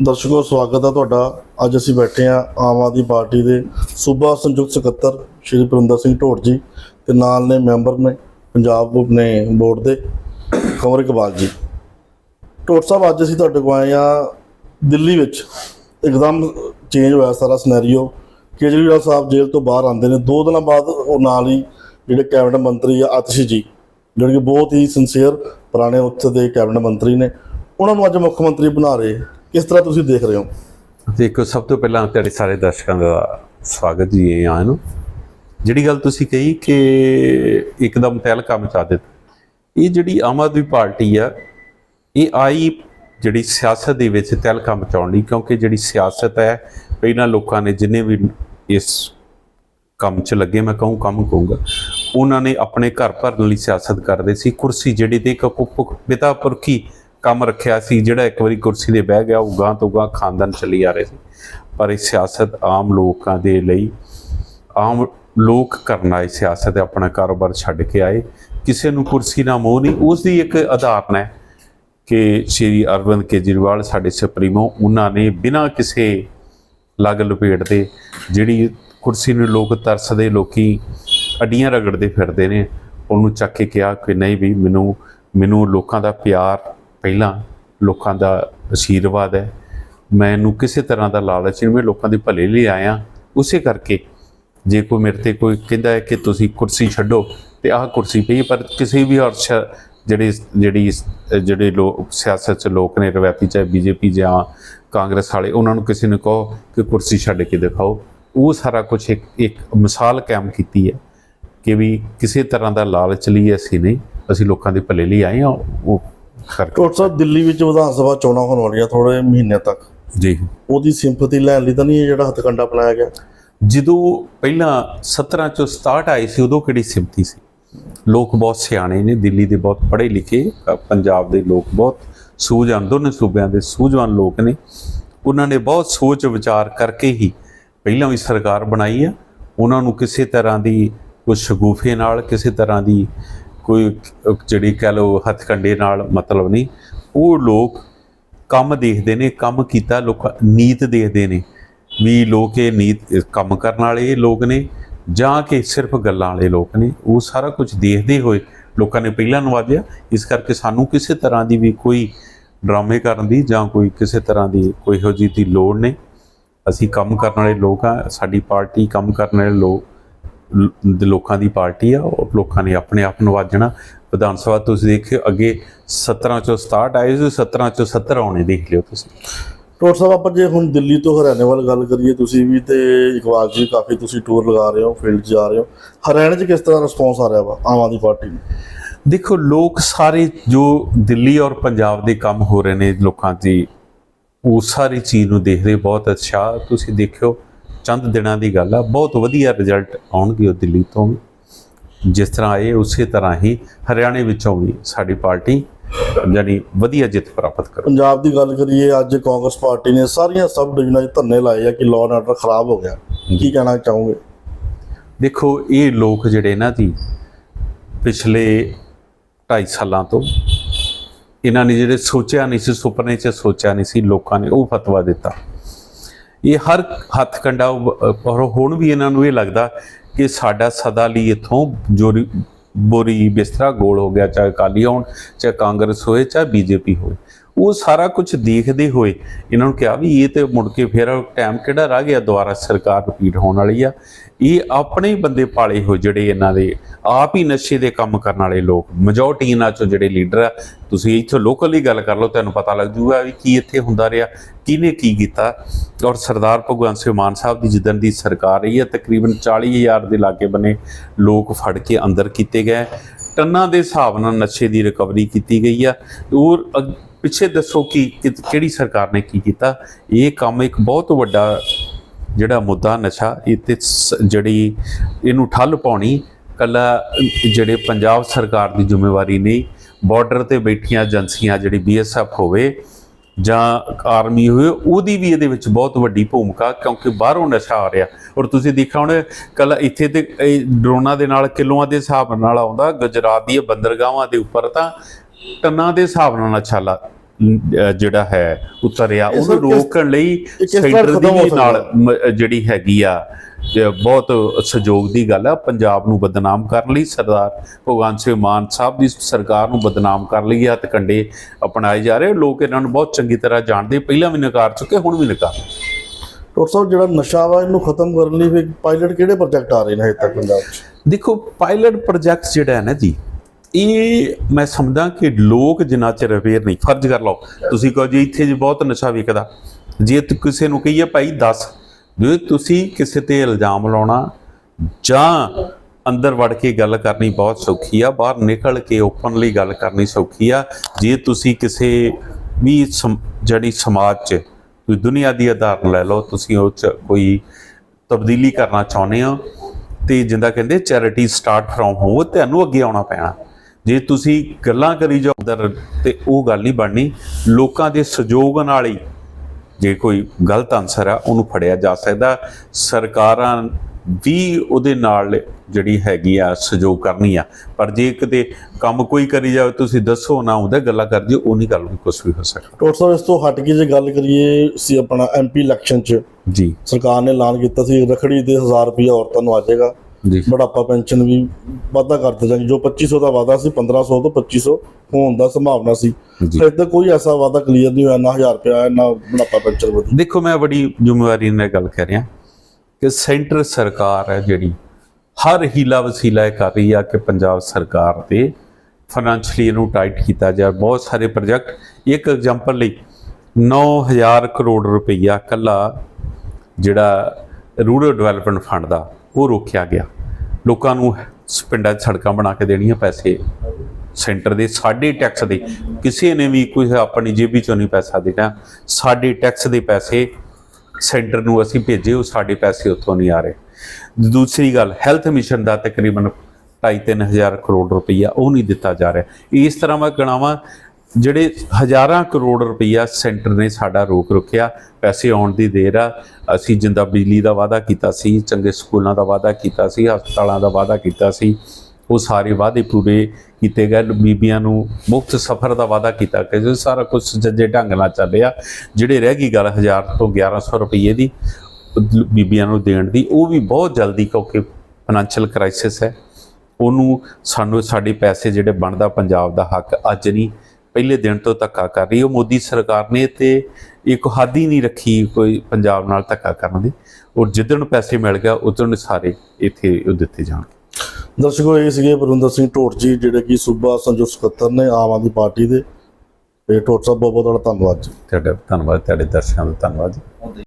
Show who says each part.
Speaker 1: ਦਰਸ਼ਕੋ ਸਵਾਗਤ ਹੈ ਤੁਹਾਡਾ। ਅੱਜ ਅਸੀਂ ਬੈਠੇ ਹਾਂ ਆਮ ਆਦਮੀ ਪਾਰਟੀ ਦੇ ਸੂਬਾ ਸੰਯੁਕਤ ਸਕੱਤਰ ਸ਼੍ਰੀ ਪਰਿੰਦਰ ਸਿੰਘ ਢੋਟ ਜੀ ਤੇ ਨਾਲ ਨੇ ਮੈਂਬਰ ਨੇ ਪੰਜਾਬ ਨੇ ਬੋਰਡ ਦੇ ਕੰਵਰ ਇਕਬਾਲ ਜੀ। ਢੋਟ ਸਾਹਿਬ, ਅੱਜ ਅਸੀਂ ਤੁਹਾਡੇ ਕੋਲ ਆਏ ਹਾਂ ਦਿੱਲੀ ਵਿੱਚ। ਇੱਕਦਮ ਚੇਂਜ ਹੋਇਆ ਸਾਰਾ ਸਿਨੈਰੀਓ ਕੇਜਰੀਵਾਲ ਸਾਹਿਬ ਜੇਲ੍ਹ ਤੋਂ ਬਾਹਰ ਆਉਂਦੇ ਨੇ। ਦੋ ਦਿਨਾਂ ਬਾਅਦ ਉਹ ਨਾਲ ਹੀ ਜਿਹੜੇ ਕੈਬਨਿਟ ਮੰਤਰੀ ਆ ਆਤਿਸ਼ ਜੀ, ਜਿਹੜੇ ਕਿ ਬਹੁਤ ਹੀ ਸਿੰਸੀਅਰ ਪੁਰਾਣੇ ਉੱਥੇ ਦੇ ਕੈਬਨਿਟ ਮੰਤਰੀ ਨੇ, ਉਹਨਾਂ ਨੂੰ ਅੱਜ ਮੁੱਖ ਮੰਤਰੀ ਬਣਾ ਰਹੇ। ਕਿਸ ਤਰ੍ਹਾਂ ਤੁਸੀਂ ਦੇਖ ਰਹੇ ਹੋ?
Speaker 2: ਦੇਖੋ, ਸਭ ਤੋਂ ਪਹਿਲਾਂ ਤੁਹਾਡੇ ਸਾਰੇ ਦਰਸ਼ਕਾਂ ਦਾ ਸਵਾਗਤ ਜੀ ਆਇਆਂ ਨੂੰ ਜਿਹੜੀ ਗੱਲ ਤੁਸੀਂ ਕਹੀ ਕਿ ਇੱਕਦਮ ਤਹਿਲਕਾ ਮਚਾ ਦਿੱਤਾ। ਇਹ ਜਿਹੜੀ ਆਮ ਆਦਮੀ ਪਾਰਟੀ ਆ, ਇਹ ਆਈ ਜਿਹੜੀ ਸਿਆਸਤ ਦੇ ਵਿੱਚ ਤਹਿਲਕਾ ਮਚਾਉਣ ਲਈ, ਕਿਉਂਕਿ ਜਿਹੜੀ ਸਿਆਸਤ ਹੈ, ਪਹਿਲਾਂ ਲੋਕਾਂ ਨੇ ਜਿੰਨੇ ਵੀ ਇਸ ਕੰਮ 'ਚ ਲੱਗੇ, ਮੈਂ ਕਹੂੰ ਕੰਮ ਕਹੂੰਗਾ, ਉਹਨਾਂ ਨੇ ਆਪਣੇ ਘਰ ਭਰਨ ਲਈ ਸਿਆਸਤ ਕਰਦੇ ਸੀ। ਕੁਰਸੀ ਜਿਹੜੀ ਤੇ ਇੱਕ ਪਿਤਾ ਪੁਰਖੀ ਕੰਮ ਰੱਖਿਆ ਸੀ, ਜਿਹੜਾ ਇੱਕ ਵਾਰੀ ਕੁਰਸੀ ਤੇ ਬਹਿ ਗਿਆ, ਉਹ ਗਾਂ ਤੋਂ ਗਾਂ ਖਾਨਦਾਨ ਚੱਲੀ ਆ ਰਹੇ ਸੀ। ਪਰ ਇਹ ਸਿਆਸਤ ਆਮ ਲੋਕਾਂ ਦੇ ਲਈ, ਆਮ ਲੋਕ ਕਰਨਾ ਆਏ ਸਿਆਸਤ, ਆਪਣਾ ਕਾਰੋਬਾਰ ਛੱਡ ਕੇ ਆਏ। ਕਿਸੇ ਨੂੰ ਕੁਰਸੀ ਨਾਲ ਮੋਹ ਨਹੀਂ। ਉਸ ਦੀ ਇੱਕ ਉਦਾਹਰਨ ਹੈ ਕਿ ਸ਼੍ਰੀ ਅਰਵਿੰਦ ਕੇਜਰੀਵਾਲ, ਸਾਡੇ ਸੁਪਰੀਮੋ, ਉਹਨਾਂ ਨੇ ਬਿਨਾਂ ਕਿਸੇ ਲਗ ਲਪੇਟ ਦੇ, ਜਿਹੜੀ ਕੁਰਸੀ ਨੂੰ ਲੋਕ ਤਰਸਦੇ, ਲੋਕੀ ਅੱਡੀਆਂ ਰਗੜਦੇ ਫਿਰਦੇ ਨੇ, ਉਹਨੂੰ ਚੱਕ ਕੇ ਕਿਹਾ ਕਿ ਨਹੀਂ ਵੀ ਮੈਨੂੰ ਮੈਨੂੰ ਲੋਕਾਂ ਦਾ ਪਿਆਰ ਪਹਿਲਾਂ ਲੋਕਾਂ ਦਾ ਆਸ਼ੀਰਵਾਦ ਹੈ। ਮੈਨੂੰ ਕਿਸੇ ਤਰ੍ਹਾਂ ਦਾ ਲਾਲਚ ਨਹੀਂ, ਮੈਂ ਲੋਕਾਂ ਦੇ ਭਲੇ ਲਈ ਆਇਆ। ਉਸੇ ਕਰਕੇ ਜੇ ਕੋਈ ਮੇਰੇ ਤੇ ਕੋਈ ਕਹਿੰਦਾ ਹੈ ਕਿ ਤੁਸੀਂ ਕੁਰਸੀ ਛੱਡੋ ਤੇ ਆਹ ਕੁਰਸੀ ਪਈ ਪਰ ਕਿਸੇ ਵੀ ਹੋਰ ਜਿਹੜੇ, ਜਿਹੜੀ ਜਿਹੜੇ ਲੋਕ, ਸਿਆਸਤ 'ਚ ਲੋਕ ਨੇ, ਰਵਾਇਤੀ ਚਾਹੇ ਬੀਜੇਪੀ ਜਾਂ ਕਾਂਗਰਸ ਵਾਲੇ, ਉਹਨਾਂ ਨੂੰ ਕਿਸੇ ਨੂੰ ਕਹੋ ਕਿ ਕੁਰਸੀ ਛੱਡ ਕੇ ਦਿਖਾਓ। ਉਹ ਸਾਰਾ ਕੁਝ ਇੱਕ ਇੱਕ ਮਿਸਾਲ ਕਾਇਮ ਕੀਤੀ ਹੈ ਕਿ ਵੀ ਕਿਸੇ ਤਰ੍ਹਾਂ ਦਾ ਲਾਲਚ ਲਈ ਅਸੀਂ ਨਹੀਂ, ਅਸੀਂ ਲੋਕਾਂ ਦੇ ਭਲੇ ਲਈ ਆਏ ਹਾਂ। ਉਹ
Speaker 1: ਟੋਟ ਸਾਹਿਬ ਦਿੱਲੀ ਵਿੱਚ ਵਿਧਾਨ ਸਭਾ ਚੋਣਾਂ ਹੋਣ ਵਾਲੀਆਂ ਥੋੜੇ ਮਹੀਨੇ ਤੱਕ।
Speaker 2: ਜੀ।
Speaker 1: ਉਹਦੀ ਸਿੰਪਥੀ ਲੈਣ ਲਈ ਤਾਂ ਨਹੀਂ ਇਹ ਜਿਹੜਾ ਹੱਥਕੰਡਾ ਅਪਣਾਇਆ ਗਿਆ?
Speaker 2: ਜਦੋਂ ਪਹਿਲਾਂ 17 ਚੋਂ 67 ਆਈ ਸੀ ਉਦੋਂ ਕਿਹੜੀ ਸਿਮਤੀ ਸੀ? ਲੋਕ ਬਹੁਤ ਸਿਆਣੇ ਨੇ ਦਿੱਲੀ ਦੇ ਬਹੁਤ ਪੜ੍ਹੇ ਲਿਖੇ ਪੰਜਾਬ ਦੇ ਲੋਕ ਬਹੁਤ ਸੂਝਵਾਨ ਦੋਨੇ ਸੂਬਿਆਂ ਦੇ ਸੂਝਵਾਨ ਲੋਕ ਨੇ। ਉਹਨਾਂ ਨੇ ਬਹੁਤ ਸੋਚ ਵਿਚਾਰ ਕਰਕੇ ਹੀ ਪਹਿਲਾਂ ਵੀ ਸਰਕਾਰ ਬਣਾਈ ਆ। ਉਹਨਾਂ ਨੂੰ ਕਿਸੇ ਤਰ੍ਹਾਂ ਦੀ ਕੋਈ ਸ਼ਗੂਫੇ ਨਾਲ ਕਿਸੇ ਤਰ੍ਹਾਂ ਦੀ ਕੋਈ ਜਿਹੜੀ ਕਹਿ ਲਓ ਹੱਥਕੰਡੇ ਨਾਲ ਮਤਲਬ ਨਹੀਂ, ਉਹ ਲੋਕ ਕੰਮ ਦੇਖਦੇ ਨੇ, ਕੰਮ ਕੀਤਾ, ਲੋਕ ਨੀਤ ਦੇਖਦੇ ਨੇ ਵੀ ਲੋਕ ਇਹ ਨੀਤ ਕੰਮ ਕਰਨ ਵਾਲੇ ਲੋਕ ਨੇ ਜਾਂ ਕਿ ਸਿਰਫ ਗੱਲਾਂ ਵਾਲੇ ਲੋਕ ਨੇ, ਉਹ ਸਾਰਾ ਕੁਝ ਦੇਖਦੇ ਹੋਏ ਲੋਕਾਂ ਨੇ ਪਹਿਲਾਂ ਨਵਾਜਿਆ। ਇਸ ਕਰਕੇ ਸਾਨੂੰ ਕਿਸੇ ਤਰ੍ਹਾਂ ਦੀ ਵੀ ਕੋਈ ਡਰਾਮੇ ਕਰਨ ਦੀ ਜਾਂ ਕੋਈ ਕਿਸੇ ਤਰ੍ਹਾਂ ਦੀ ਕੋਈ ਇਹੋ ਜਿਹੀ ਦੀ ਲੋੜ ਨਹੀਂ। ਅਸੀਂ ਕੰਮ ਕਰਨ ਵਾਲੇ ਲੋਕ ਆ ਸਾਡੀ ਪਾਰਟੀ ਕੰਮ ਕਰਨ ਵਾਲੇ ਲੋਕ ਲੋਕਾਂ ਦੀ ਪਾਰਟੀ ਆ ਔਰ ਲੋਕਾਂ ਨੇ ਆਪਣੇ ਆਪ ਨਵਾਜਣਾ ਵਿਧਾਨ ਸਭਾ ਤੁਸੀਂ ਦੇਖਿਓ ਅੱਗੇ 17 ਚੋਂ 67 ਆਏ ਸੀ 17 ਚੋਂ 70 ਆਉਣੇ ਦੇਖ ਲਿਓ ਤੁਸੀਂ।
Speaker 1: ਟੋਟ ਸਾਹਿਬ ਆਪਾਂ ਜੇ ਹੁਣ ਦਿੱਲੀ ਤੋਂ ਹਰਿਆਣੇ ਵੱਲ ਗੱਲ ਕਰੀਏ ਤੁਸੀਂ ਵੀ ਤੇ ਇਕਬਾਲ ਜੀ ਕਾਫੀ ਤੁਸੀਂ ਟੂਰ ਲਗਾ ਰਹੇ ਹੋ ਫੀਲਡ 'ਚ ਜਾ ਰਹੇ ਹੋ। ਹਰਿਆਣੇ 'ਚ ਕਿਸ ਤਰ੍ਹਾਂ ਰਿਸਪੌਂਸ ਆ ਰਿਹਾ ਵਾ ਆਮ ਆਦਮੀ ਪਾਰਟੀ ਨੂੰ?
Speaker 2: ਦੇਖੋ ਲੋਕ ਸਾਰੇ ਜੋ ਦਿੱਲੀ ਔਰ ਪੰਜਾਬ ਦੇ ਕੰਮ ਹੋ ਰਹੇ ਨੇ ਲੋਕਾਂ ਦੀ ਉਹ ਸਾਰੀ ਚੀਜ਼ ਨੂੰ ਦੇਖਦੇ ਬਹੁਤ ਅੱਛਾ। ਤੁਸੀਂ ਦੇਖਿਓ ਚੰਦ ਦਿਨਾਂ ਦੀ ਗੱਲ ਆ ਬਹੁਤ ਵਧੀਆ ਰਿਜ਼ਲਟ ਆਉਣਗੇ ਉਹ ਦਿੱਲੀ ਤੋਂ ਵੀ। ਜਿਸ ਤਰ੍ਹਾਂ ਆਏ ਉਸੇ ਤਰ੍ਹਾਂ ਹੀ ਹਰਿਆਣੇ ਵਿੱਚੋਂ ਵੀ ਸਾਡੀ ਪਾਰਟੀ ਯਾਨੀ ਵਧੀਆ ਜਿੱਤ ਪ੍ਰਾਪਤ ਕਰੂ
Speaker 1: ਪੰਜਾਬ ਦੀ ਗੱਲ ਕਰੀਏ ਅੱਜ ਕਾਂਗਰਸ ਪਾਰਟੀ ਨੇ ਸਾਰੀਆਂ ਸਬ ਡਿਵੀਜ਼ਨਾਂ 'ਚ ਧਰਨੇ ਲਾਏ ਆ ਕਿ ਲਾਅ ਐਂਡ ਆਰਡਰ ਖਰਾਬ ਹੋ ਗਿਆ। ਕੀ ਕਹਿਣਾ ਚਾਹੋਗੇ?
Speaker 2: ਦੇਖੋ ਇਹ ਲੋਕ ਜਿਹੜੇ ਨਾ ਜੀ ਪਿਛਲੇ 2.5 ਸਾਲਾਂ ਤੋਂ ਇਹਨਾਂ ਨੇ ਜਿਹੜੇ ਸੋਚਿਆ ਨਹੀਂ ਸੀ ਸੁਪਨੇ 'ਚ ਸੋਚਿਆ ਨਹੀਂ ਸੀ ਲੋਕਾਂ ਨੇ ਉਹ ਫਤਵਾ ਦਿੱਤਾ। ਇਹ ਹਰ ਹੱਥ ਕੰਡਾ ਔਰ ਹੁਣ ਵੀ ਇਹਨਾਂ ਨੂੰ ਇਹ ਲੱਗਦਾ ਕਿ ਸਾਡਾ ਸਦਾ ਲਈ ਇਥੋਂ ਜੋ ਬੋਰੀ ਬਿਸਤਰਾ ਗੋਲ ਹੋ ਗਿਆ, ਚਾਹੇ ਅਕਾਲੀ ਹੋਣ, ਚਾਹੇ ਕਾਂਗਰਸ ਹੋਏ, ਚਾਹੇ ਬੀਜੇਪੀ ਹੋਏ। ਉਹ ਸਾਰਾ ਕੁਝ ਦੇਖਦੇ ਹੋਏ ਇਹਨਾਂ ਨੂੰ ਕਿਹਾ ਵੀ ਇਹ ਤੇ ਮੁੜ ਕੇ ਫਿਰ ਟਾਈਮ ਕਿਹੜਾ ਰਹਿ ਗਿਆ? ਦੁਬਾਰਾ ਸਰਕਾਰ ਰਿਪੀਟ ਹੋਣ ਵਾਲੀ ਆ। ਇਹ ਆਪਣੇ ਹੀ ਬੰਦੇ ਪਾਲੇ ਹੋ ਜਿਹੜੇ ਇਹਨਾਂ ਦੇ ਆਪ ਹੀ ਨਸ਼ੇ ਦੇ ਕੰਮ ਕਰਨ ਵਾਲੇ ਲੋਕ। ਮੈਜੋਰਟੀ ਇਹਨਾਂ ਚੋਂ ਜਿਹੜੇ ਲੀਡਰ ਆ, ਤੁਸੀਂ ਇੱਥੋਂ ਲੋਕਲੀ ਗੱਲ ਕਰ ਲਓ, ਤੁਹਾਨੂੰ ਪਤਾ ਲੱਗ ਜੂਗਾ ਵੀ ਕੀ ਇੱਥੇ ਹੁੰਦਾ ਰਿਹਾ, ਕਿਹਨੇ ਕੀ ਕੀਤਾ? ਔਰ ਸਰਦਾਰ ਭਗਵੰਤ ਸਿੰਘ ਮਾਨ ਸਾਹਿਬ ਦੀ ਜਿੱਦਣ ਦੀ ਸਰਕਾਰ ਰਹੀ ਹੈ, ਤਕਰੀਬਨ 40000 ਦੇ ਲਾਗੇ ਬਨੇ ਲੋਕ ਫੜ ਕੇ ਅੰਦਰ ਕੀਤੇ ਗਏ। ਟੰਨਾਂ ਦੇ ਹਿਸਾਬ ਨਾਲ ਨਸ਼ੇ ਦੀ ਰਿਕਵਰੀ ਕੀਤੀ ਗਈ ਆ। ਔਰ ਅਗ- ਪਿੱਛੇ ਦੱਸੋ ਕਿ ਕਿਹੜੀ ਸਰਕਾਰ ਨੇ ਕੀ ਕੀਤਾ? ਇਹ ਕੰਮ ਇੱਕ ਬਹੁਤ ਵੱਡਾ ਜਿਹੜਾ ਮੁੱਦਾ, ਨਸ਼ਾ ਇਹ ਤੇ ਸ- ਜਿਹੜੀ ਇਹਨੂੰ ਠੱਲ ਪਾਉਣੀ, ਕੱਲਾ ਜਿਹੜੇ ਪੰਜਾਬ ਸਰਕਾਰ ਦੀ ਜ਼ਿੰਮੇਵਾਰੀ ਨਹੀਂ ਬਾਰਡਰ ਤੇ ਬੈਠੀਆਂ ਏਜੰਸੀਆਂ ਜਿਹੜੀ ਬੀਐਸਐਫ ਹੋਵੇ ਜਾਂ ਆਰਮੀ ਹੋਵੇ, ਉਹਦੀ ਵੀ ਇਹਦੇ ਵਿੱਚ ਬਹੁਤ ਵੱਡੀ ਭੂਮਿਕਾ ਕਿਉਂਕਿ ਬਾਹਰੋਂ ਨਸ਼ਾ ਆ ਰਿਹਾ। ਔਰ ਤੁਸੀਂ ਦੇਖਿਆ ਹੁਣ, ਕੱਲ ਇੱਥੇ ਤੇ ਇਹ ਡਰੋਨਾਂ ਦੇ ਨਾਲ, ਕਿਲੋਆਂ ਦੇ ਹਿਸਾਬ ਨਾਲ ਆਉਂਦਾ, ਗੁਜਰਾਤ ਦੀਆਂ ਬੰਦਰਗਾਹਾਂ ਦੇ ਉੱਪਰ ਤਾਂ ਟਨਾਂ ਦੇ ਹਿਸਾਬ ਨਾਲ ਨਸ਼ਾ ਲਾ ਜਿਹੜਾ ਹੈ ਉਤਰਿਆ ਉਹਨੂੰ ਰੋਕਣ ਲਈ ਸੈਂਟਰ ਦੀ ਨਾਲ ਜਿਹੜੀ ਹੈਗੀ ਆ ਬਹੁਤ ਸਹਿਯੋਗ ਦੀ ਗੱਲ ਆ ਪੰਜਾਬ ਨੂੰ ਬਦਨਾਮ ਕਰਨ ਲਈ ਸਰਦਾਰ ਭਗਵੰਤ ਸਿੰਘ ਮਾਨ ਸਾਹਿਬ ਦੀ ਸਰਕਾਰ ਨੂੰ ਬਦਨਾਮ ਕਰਨ ਲਈ ਹੱਥ ਕੰਡੇ ਅਪਣਾਏ ਜਾ ਰਹੇ ਲੋਕ ਇਹਨਾਂ ਨੂੰ ਬਹੁਤ ਚੰਗੀ ਤਰ੍ਹਾਂ ਜਾਣਦੇ ਪਹਿਲਾਂ ਵੀ ਨਕਾਰ ਚੁੱਕੇ ਹੁਣ ਵੀ ਨਕਾਰ।
Speaker 1: ਡਾਕਟਰ ਸਾਹਿਬ ਜਿਹੜਾ ਨਸ਼ਾ ਵਾ ਇਹਨੂੰ ਖਤਮ ਕਰਨ ਲਈ ਫਿਰ ਪਾਇਲਟ ਕਿਹੜੇ ਪ੍ਰੋਜੈਕਟ ਆ ਰਹੇ ਨੇ ਹਜੇ ਤੱਕ ਪੰਜਾਬ 'ਚ?
Speaker 2: ਦੇਖੋ ਪਾਇਲਟ ਪ੍ਰੋਜੈਕਟ ਜਿਹੜਾ ਹੈ ਨਾ ਜੀ ਇਹ ਮੈਂ ਸਮਝਦਾ ਕਿ ਲੋਕ ਜਿੰਨਾ ਚਿਰ ਅਵੇਅਰ ਨਹੀਂ, ਫਰਜ਼ ਕਰ ਲਓ। ਤੁਸੀਂ ਕਹੋ ਜੀ, ਇੱਥੇ ਜੀ ਬਹੁਤ ਨਸ਼ਾ ਵਿਕਦਾ। ਜੇ ਕਿਸੇ ਨੂੰ ਕਹੀਏ, ਭਾਈ, ਦੱਸ, ਜੇ ਤੁਸੀਂ ਕਿਸੇ ਤੇ ਇਲਜ਼ਾਮ ਲਾਉਣਾ, ਜਾਂ ਅੰਦਰ ਵੜ ਕੇ ਗੱਲ ਕਰਨੀ ਬਹੁਤ ਸੌਖੀ ਆ, ਬਾਹਰ ਨਿਕਲ ਕੇ ਓਪਨਲੀ ਗੱਲ ਕਰਨੀ ਸੌਖੀ ਆ, ਜੇ ਤੁਸੀਂ ਕਿਸੇ ਵੀ ਸਮ- ਜਿਹੜੀ ਸਮਾਜ 'ਚ ਕੋਈ ਦੁਨੀਆ ਦੀ ਆਧਾਰਨ ਲੈ ਲਓ, ਤੁਸੀਂ ਉਹ 'ਚ ਕੋਈ ਤਬਦੀਲੀ ਕਰਨਾ ਚਾਹੁੰਦੇ ਹੋ, ਤੇ ਜਿੰਦਾ ਕਹਿੰਦੇ ਚੈਰਿਟੀ ਸਟਾਰਟ ਫਰੋਮ ਹੋਮ ਤੁਹਾਨੂੰ ਅੱਗੇ ਆਉਣਾ ਪੈਣਾ। ਜੇ ਤੁਸੀਂ ਗੱਲਾਂ ਕਰੀ ਜਾਓ ਅੰਦਰ ਤੇ ਉਹ ਗੱਲ ਨਹੀਂ ਬਣਨੀ। ਲੋਕਾਂ ਦੇ ਸਹਿਯੋਗ ਨਾਲ ਹੀ ਜੇ ਕੋਈ ਗਲਤ ਆਨਸਰ ਆ ਉਹਨੂੰ ਫੜਿਆ ਜਾ ਸਕਦਾ। ਸਰਕਾਰਾਂ ਵੀ ਉਹਦੇ ਨਾਲ ਜਿਹੜੀ ਹੈਗੀ ਆ ਸਹਿਯੋਗ ਕਰਨੀ ਆ ਪਰ ਜੇ ਕਿਤੇ ਕੰਮ ਕੋਈ ਕਰੀ ਜਾਵੇ ਤੁਸੀਂ ਦੱਸੋ ਨਾ ਉਹਦਾ ਗੱਲਾਂ ਕਰ ਜਿਓ ਉਹ ਨਹੀਂ ਗੱਲ ਕੁਝ ਵੀ ਹੋ ਸਕਦਾ।
Speaker 1: ਡਾਕਟਰ ਸਾਹਿਬ ਇਸ ਤੋਂ ਹਟ ਕੇ ਜੇ ਗੱਲ ਕਰੀਏ ਸੀ ਆਪਣਾ ਐਮਪੀ ਇਲੈਕਸ਼ਨ 'ਚ
Speaker 2: ਜੀ।
Speaker 1: ਸਰਕਾਰ ਨੇ ਐਲਾਨ ਕੀਤਾ ਸੀ ਰਖੜੀ ਦੇ 1000 ਰੁਪਏ ਔਰਤਾਂ ਨੂੰ ਆ ਜਾਏਗਾ। ਬੁਢਾਪਾ ਪੈਨਸ਼ਨ ਵੀ ਵਾਧਾ ਕਰ ਦਿੱਤਾ ਜੋ 2500 ਦਾ ਵਾਅਦਾ ਸੀ 1500 ਤੋਂ 2500 ਹੋਣ ਦਾ ਸੰਭਾਵਨਾ ਸੀ।
Speaker 2: ਜੀ।
Speaker 1: ਤੱਕ ਕੋਈ ਐਸਾ ਵਾਅਦਾ ਕਲੀਅਰ ਨਹੀਂ ਹੋਇਆ ਨਾ 1000 ਰੁਪਏ ਆਇਆ ਨਾ ਬੁਢਾਪਾ ਪੈਨਸ਼ਨ ਵਧੀ।
Speaker 2: ਦੇਖੋ ਮੈਂ ਬੜੀ ਜ਼ਿੰਮੇਵਾਰੀ ਨਾਲ ਗੱਲ ਕਰ ਰਿਹਾ ਕਿ ਸੈਂਟਰ ਸਰਕਾਰ ਹੈ ਜਿਹੜੀ ਹਰ ਹੀਲਾ ਵਸੀਲਾ ਕਰ ਰਹੀ ਆ ਕਿ ਪੰਜਾਬ ਸਰਕਾਰ ਤੇ ਫਾਈਨੈਂਸ਼ਲੀ ਇਹਨੂੰ ਟਾਈਟ ਕੀਤਾ ਜਾਏ। ਬਹੁਤ ਸਾਰੇ ਪ੍ਰੋਜੈਕਟ ਇੱਕ ਐਗਜ਼ਾਮਪਲ ਲਈ 9000 ਕਰੋੜ ਰੁਪਈਆ ਕੱਲਾ ਜਿਹੜਾ ਰੂਰਲ ਡਿਵੈਲਪਮੈਂਟ ਫੰਡ ਦਾ ਉਹ ਰੋਕਿਆ ਗਿਆ। ਲੋਕਾਂ ਨੂੰ ਪਿੰਡਾਂ 'ਚ ਸੜਕਾਂ ਬਣਾ ਕੇ ਦੇਣੀਆਂ ਪੈਸੇ। ਸੈਂਟਰ ਦੇ, ਸਾਡੇ ਟੈਕਸ ਦੇ। ਕਿਸੇ ਨੇ ਵੀ ਕੋਈ ਆਪਣੀ ਜੇਬੀ ਚੋਂ ਨਹੀਂ ਪੈਸਾ ਦੇਣਾ ਸਾਡੇ ਟੈਕਸ ਦੇ ਪੈਸੇ ਸੈਂਟਰ ਨੂੰ ਅਸੀਂ ਭੇਜੇ, ਉਹ ਸਾਡੇ ਪੈਸੇ ਉੱਥੋਂ ਨਹੀਂ ਆ ਰਹੇ। ਦੂਸਰੀ ਗੱਲ, ਹੈਲਥ ਮਿਸ਼ਨ ਦਾ ਤਕਰੀਬਨ 2.5-3000 ਕਰੋੜ ਰੁਪਈਆ ਉਹ ਨਹੀਂ ਦਿੱਤਾ ਜਾ ਰਿਹਾ। ਇਸ ਤਰ੍ਹਾਂ ਮੈਂ ਗਣਾਵਾਂ ਜਿਹੜੇ ਹਜ਼ਾਰਾਂ ਕਰੋੜ ਰੁਪਈਆ ਸੈਂਟਰ ਨੇ ਸਾਡਾ ਰੋਕ ਰੁਕਿਆ ਪੈਸੇ ਆਉਣ ਦੀ ਦੇਰ ਆ। ਅਸੀਂ ਜਿੰਦਾ ਬਿਜਲੀ ਦਾ ਵਾਅਦਾ ਕੀਤਾ ਸੀ, ਚੰਗੇ ਸਕੂਲਾਂ ਦਾ ਵਾਅਦਾ ਕੀਤਾ ਸੀ, ਹਸਪਤਾਲਾਂ ਦਾ ਵਾਅਦਾ ਕੀਤਾ ਸੀ, ਉਹ ਸਾਰੇ ਵਾਅਦੇ ਪੂਰੇ ਕੀਤੇ ਗਏ। ਬੀਬੀਆਂ ਨੂੰ ਮੁਫਤ ਸਫ਼ਰ ਦਾ ਵਾਅਦਾ ਕੀਤਾ ਕਿ ਸਾਰਾ ਕੁਝ ਜੱਜੇ ਢੰਗ ਨਾਲ ਚੱਲਿਆ ਜਿਹੜੇ ਰਹਿ ਗਈ ਗੱਲ 1000 ਤੋਂ 1100 ਰੁਪਏ ਦੀ ਉਹ ਬੀਬੀਆਂ ਨੂੰ ਦੇਣ ਦੀ, ਉਹ ਵੀ ਬਹੁਤ ਜਲਦੀ ਕਿਉਂਕਿ ਫਾਈਨੈਂਸ਼ੀਅਲ ਕ੍ਰਾਈਸਿਸ ਹੈ। ਉਹਨੂੰ ਸਾਨੂੰ, ਸਾਡੇ ਪੈਸੇ ਜਿਹੜੇ ਬਣਦਾ, ਪੰਜਾਬ ਦਾ ਹੱਕ ਅੱਜ ਨਹੀਂ। ਪਹਿਲੇ ਦਿਨ ਤੋਂ ਧੱਕਾ ਕਰ ਰਹੀ। ਉਹ ਮੋਦੀ ਸਰਕਾਰ ਨੇ ਤੇ ਇੱਕ ਹੱਦ ਹੀ ਨਹੀਂ ਰੱਖੀ ਕੋਈ ਪੰਜਾਬ ਨਾਲ ਧੱਕਾ ਕਰਨ ਦੀ। ਔਰ ਜਿੱਦਣ ਪੈਸੇ ਮਿਲ ਗਿਆ ਉਦੋਂ ਸਾਰੇ ਇੱਥੇ ਉਹ ਦਿੱਤੇ ਜਾਣਗੇ
Speaker 1: ਦਰਸ਼ਕੋ ਇਹ ਸੀਗੇ ਬਰਿੰਦਰ ਸਿੰਘ ਢੋਟ ਜੀ ਜਿਹੜੇ ਕਿ ਸੂਬਾ ਸੰਯੁਕਤ ਸਕੱਤਰ ਨੇ ਆਮ ਆਦਮੀ ਪਾਰਟੀ ਦੇ। ਤੇ ਢੋਟ ਸਾਹਿਬ ਬਹੁਤ ਬਹੁਤ ਧੰਨਵਾਦ ਜੀ।
Speaker 2: ਤੁਹਾਡਾ ਧੰਨਵਾਦ ਤੁਹਾਡੇ ਦਰਸ਼ਕਾਂ ਦਾ ਧੰਨਵਾਦ ਜੀ।